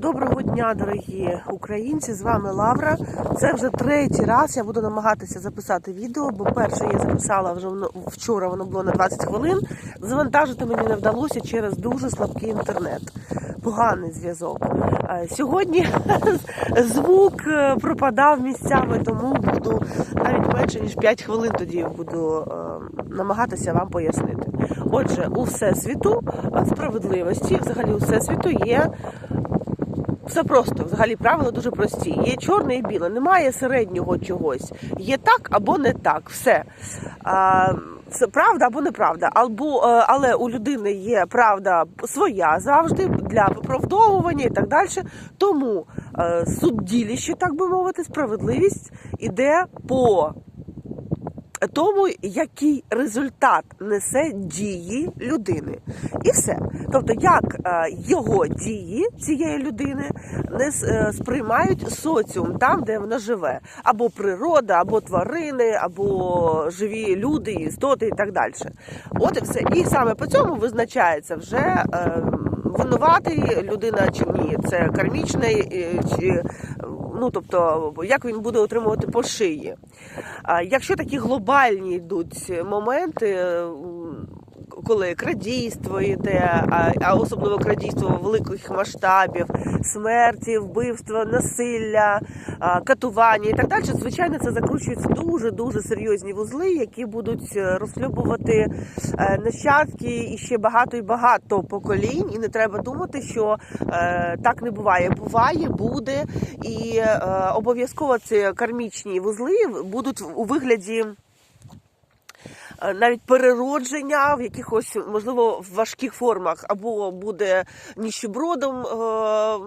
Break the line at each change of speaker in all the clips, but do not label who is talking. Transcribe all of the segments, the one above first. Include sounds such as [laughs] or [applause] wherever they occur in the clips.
Доброго дня, дорогі українці! З вами Лавра. Це вже третій раз. Я буду намагатися записати відео, бо перше я записала вже вчора, воно було на 20 хвилин. Завантажити мені не вдалося через дуже слабкий інтернет. Поганий зв'язок. Е, Сьогодні [laughs] звук е, пропадав місцями, тому буду навіть менше ніж 5 хвилин тоді буду е, намагатися вам пояснити. Отже, у всесвіту справедливості, взагалі у всесвіту є все просто, взагалі правила дуже прості. Є чорне і біле, немає середнього чогось. Є так або не так. Все. А, це правда або неправда. Або, е, але у людини є правда своя завжди для виправдовування і так далі. Тому е, судділіще, так би мовити, справедливість іде по тому, який результат несе дії людини, і все. Тобто, як е, його дії цієї людини не е, сприймають соціум там, де вона живе, або природа, або тварини, або живі люди, істоти і так далі. От і все. І саме по цьому визначається вже. Е, Винуватий людина чи ні, це кармічний, чи ну тобто, як він буде отримувати по шиї. Якщо такі глобальні йдуть моменти, м, коли крадійство йде, а, особливо крадійство великих масштабів, смерті, вбивства, насилля, катування і так далі, звичайно, це закручуються дуже дуже серйозні вузли, які будуть е, розхлюбувати е, нащадки і ще багато і багато поколінь. І не треба думати, що е, так не буває. Буває, буде, і обов'язково ці кармічні вузли будуть у вигляді. Е, Навіть переродження в якихось, можливо, в важких формах, або буде ніщебродом е,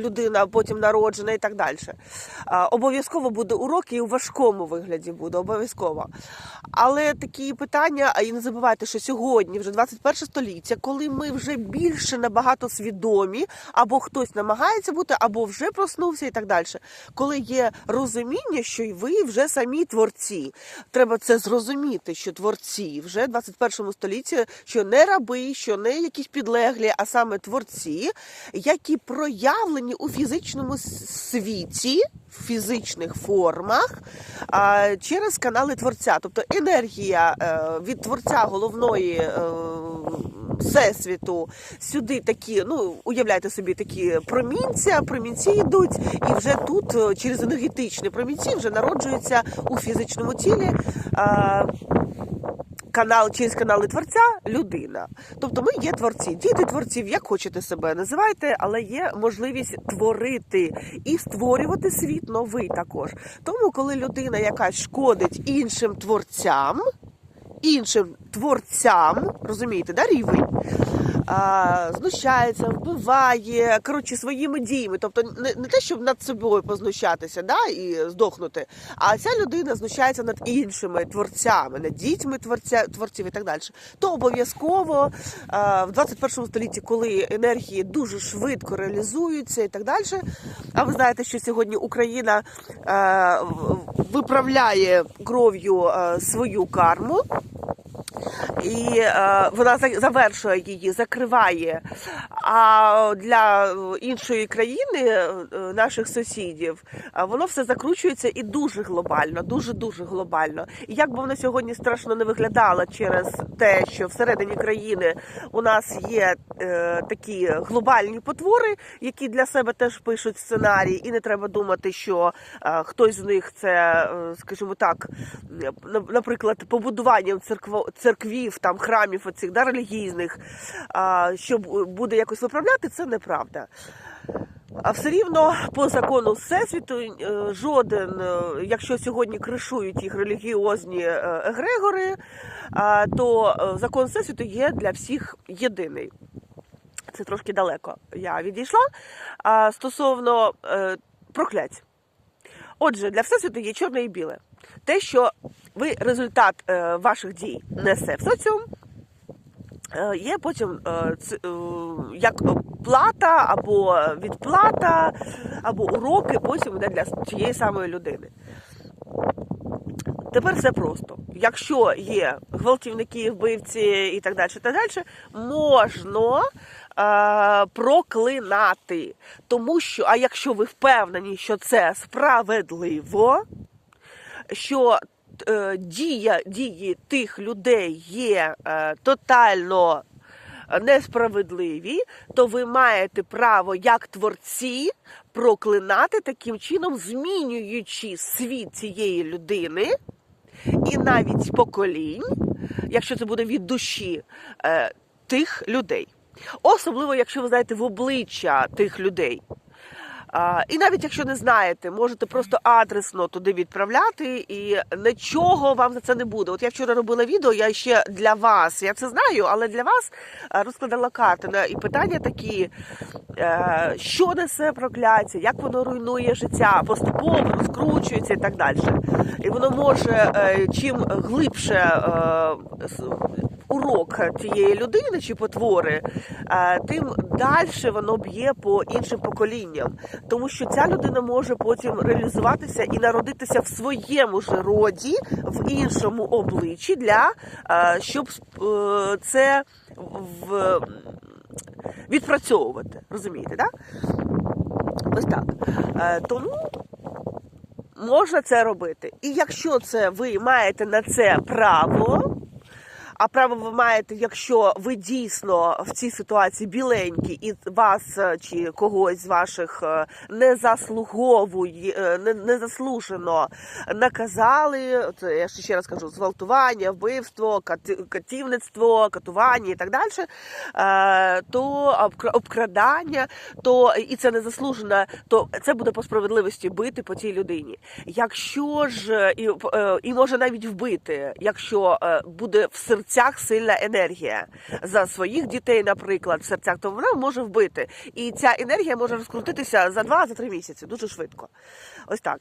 людина, потім народжена і так далі. Е, обов'язково буде урок і у важкому вигляді буде, обов'язково. Але такі питання, і не забувайте, що сьогодні, вже 21 століття, коли ми вже більше набагато свідомі, або хтось намагається бути, або вже проснувся і так далі. Коли є розуміння, що і ви вже самі творці. Треба це зрозуміти, що творці вже в 21 столітті, що не раби, що не якісь підлеглі, а саме творці, які проявлені у фізичному світі. В фізичних формах а, через канали творця, тобто енергія е, від творця головної е, всесвіту сюди такі, ну уявляйте собі, такі промінця, промінці йдуть, і вже тут е, через енергетичні промінці вже народжуються у фізичному тілі. А, Канал через канали творця людина. Тобто ми є творці, діти творців, як хочете себе називайте, але є можливість творити і створювати світ новий також. Тому, коли людина якась шкодить іншим творцям, іншим творцям, розумієте, да, рівень, а, знущається, вбиває, коротше, своїми діями. Тобто не, не те, щоб над собою познущатися да, і здохнути, а ця людина знущається над іншими творцями, над дітьми творця, творців і так далі. То обов'язково в 21 столітті, коли енергії дуже швидко реалізуються і так далі. А ви знаєте, що сьогодні Україна а, виправляє кров'ю свою карму і е, вона за- завершує її, закриває. А для іншої країни, е, наших сусідів, е, воно все закручується і дуже глобально, дуже дуже глобально. І як би воно сьогодні страшно не виглядало через те, що всередині країни у нас є е, такі глобальні потвори, які для себе теж пишуть сценарій, і не треба думати, що е, хтось з них це, е, скажімо так, на- наприклад, побудуванням церкво, церквів, там храмів оцих да, релігійних, а, що буде якось виправляти, це неправда. А все рівно по закону всесвіту е, жоден, е, якщо сьогодні кришують їх релігіозні е, егрегори, то е, закон всесвіту є для всіх єдиний. Це трошки далеко я відійшла. А стосовно е, проклять. Отже, для всесвіту є чорне і біле. Те, що ви результат е, ваших дій несе в соціум, е, є потім е, як плата або відплата, або уроки потім йде для тієї самої людини. Тепер все просто. Якщо є гвалтівники, вбивці і так далі, так далі, можна е, проклинати. Тому що, а якщо ви впевнені, що це справедливо, що дія, дії тих людей є е, тотально несправедливі, то ви маєте право як творці проклинати таким чином, змінюючи світ цієї людини і навіть поколінь, якщо це буде від душі е, тих людей. Особливо, якщо ви знаєте в обличчя тих людей. І навіть якщо не знаєте, можете просто адресно туди відправляти, і нічого вам за це не буде. От я вчора робила відео, я ще для вас, я це знаю, але для вас е, розкладала карти і питання такі, е, що несе прокляття, як воно руйнує життя, поступово розкручується і так далі. І воно може е, чим глибше урок цієї людини чи потвори, е, тим далі воно б'є по іншим поколінням. Тому що ця людина може потім реалізуватися і народитися в своєму ж роді, в іншому обличчі, для е, щоб е, це в, відпрацьовувати. Розумієте, так? Ось так. Тому можна це робити. І якщо це ви маєте на це право, а право ви маєте, якщо ви дійсно в цій ситуації біленькі, і вас е, чи когось з ваших е, не заслуговує, е, не, заслужено наказали. Це я ще раз кажу: зґвалтування, вбивство, катівництво, катування і так далі, то обкра- обкрадання, то і це не заслужено, то це буде по справедливості бити по цій людині. Якщо ж і, і може навіть вбити, якщо буде в серцях сильна енергія за своїх дітей, наприклад, в серцях, то вона може вбити. І ця енергія може розкрутитися за два за три місяці дуже швидко. Ось так.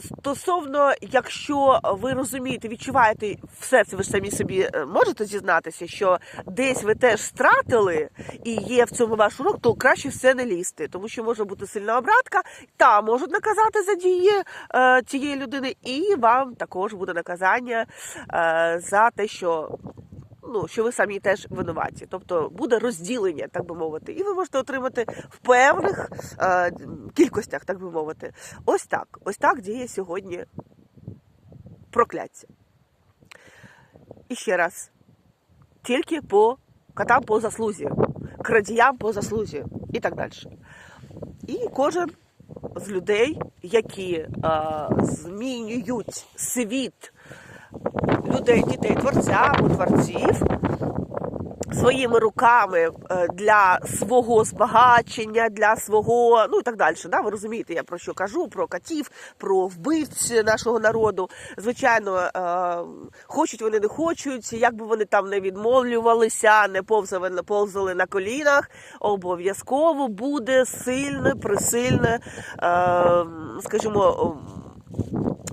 Стосовно, якщо ви розумієте, відчуваєте в серці, ви ж самі собі е, можете зізнатися, що десь ви теж стратили і є в цьому ваш урок, то краще все не лізти, тому що може бути сильна обратка, та можуть наказати за дії е, цієї людини, і вам також буде наказання е, за те, що ну, що ви самі теж винуваті. Тобто буде розділення, так би мовити, і ви можете отримати в певних е, кількостях, так би мовити. Ось так. Ось так діє сьогодні прокляття. І ще раз, тільки по котам по заслузі, крадіям по заслузі і так далі. І кожен з людей, які е, змінюють світ людей, дітей творця або творців своїми руками е, для свого збагачення, для свого, ну і так далі. Да? Ви розумієте, я про що кажу, про котів, про вбивць нашого народу. Звичайно, е, хочуть вони не хочуть, як би вони там не відмовлювалися, не повзали, не повзали на колінах, обов'язково буде сильне, присильне, е, скажімо,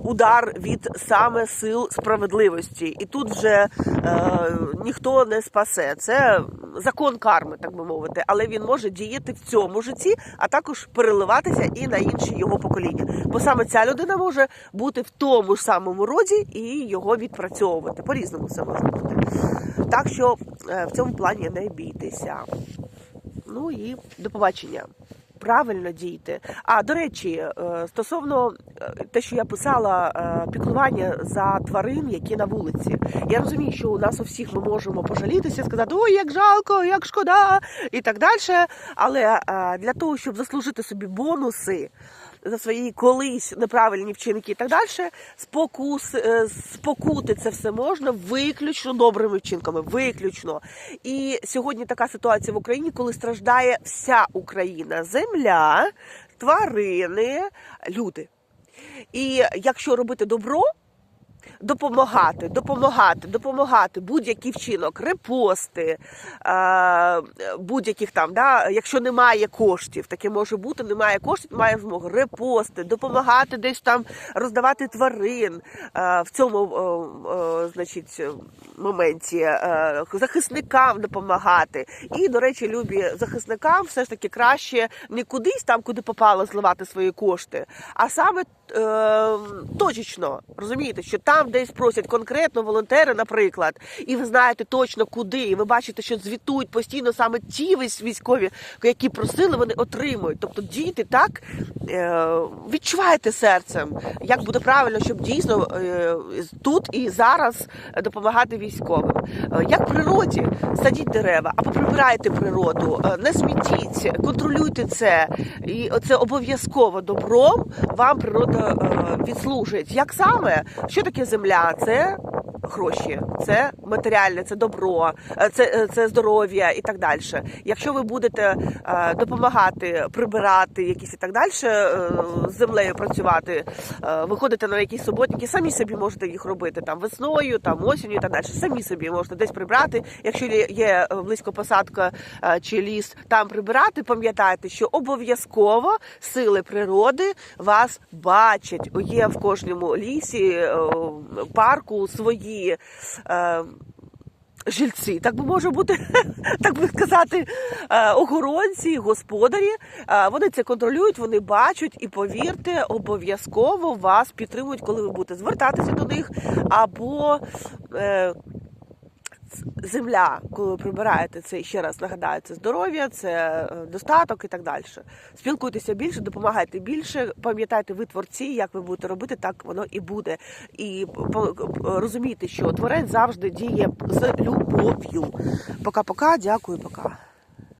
удар від саме сил справедливості, і тут вже е, ніхто не спасе. Це закон карми, так би мовити, але він може діяти в цьому житті, а також переливатися і на інші його покоління. Бо саме ця людина може бути в тому ж самому роді і його відпрацьовувати. По різному це може бути. Так що е, в цьому плані не бійтеся. Ну і до побачення. Правильно дійте. А до речі, е, стосовно е, те, що я писала, е, піклування за тварин, які на вулиці. Я розумію, що у нас у всіх ми можемо пожалітися, сказати, ой, як жалко, як шкода, і так далі. Але для того, щоб заслужити собі бонуси за свої колись неправильні вчинки і так далі, спокус, е, спокути це все можна виключно добрими вчинками. Виключно. І сьогодні така ситуація в Україні, коли страждає вся Україна, земля, тварини, люди. І якщо робити добро, допомагати, допомагати, допомагати будь-який вчинок, репости, е, будь-яких там, да, якщо немає коштів, таке може бути, немає коштів, немає змоги, репости, допомагати десь там роздавати тварин е, в цьому е, значить, моменті, захисникам допомагати. І, до речі, любі захисникам все ж таки краще не кудись там, куди попало, зливати свої кошти, а саме е, точечно. Розумієте, що там десь просять конкретно волонтери, наприклад, і ви знаєте точно куди, і ви бачите, що звітують постійно саме ті військ- військові, які просили, вони отримують. Тобто діти так е, відчуваєте серцем, як буде правильно, щоб дійсно е, тут і зараз допомагати військовим. Як природі садіть дерева або прибирайте природу, не смітіть, контролюйте це. І це обов'язково добром вам природа відслужить. Як саме що таке земля? Це гроші, це матеріальне, це добро, е, це, е, це здоров'я і так далі. Якщо ви будете е, допомагати прибирати якісь і так далі, з землею працювати, виходите на якісь суботники, самі собі можете їх робити там весною, там осінню і так далі. Самі собі можете десь прибрати. Якщо є- близько посадка чи ліс, там прибирати, пам'ятайте, що обов'язково сили природи вас бачать. Є в кожному лісі, парку свої. Е, Жильці, так би може бути, [laughs] так би сказати, е, охоронці, господарі. Е, Вони це контролюють, вони бачать і повірте, обов'язково вас підтримують, коли ви будете звертатися до них, або е, земля, коли ви прибираєте це, ще раз нагадаю, це здоров'я, це е, достаток і так далі. Спілкуйтеся більше, допомагайте більше, пам'ятайте, ви творці, як ви будете робити, так воно і буде. І по- розумійте, що творець завжди діє з любов'ю. Пока-пока, дякую, пока.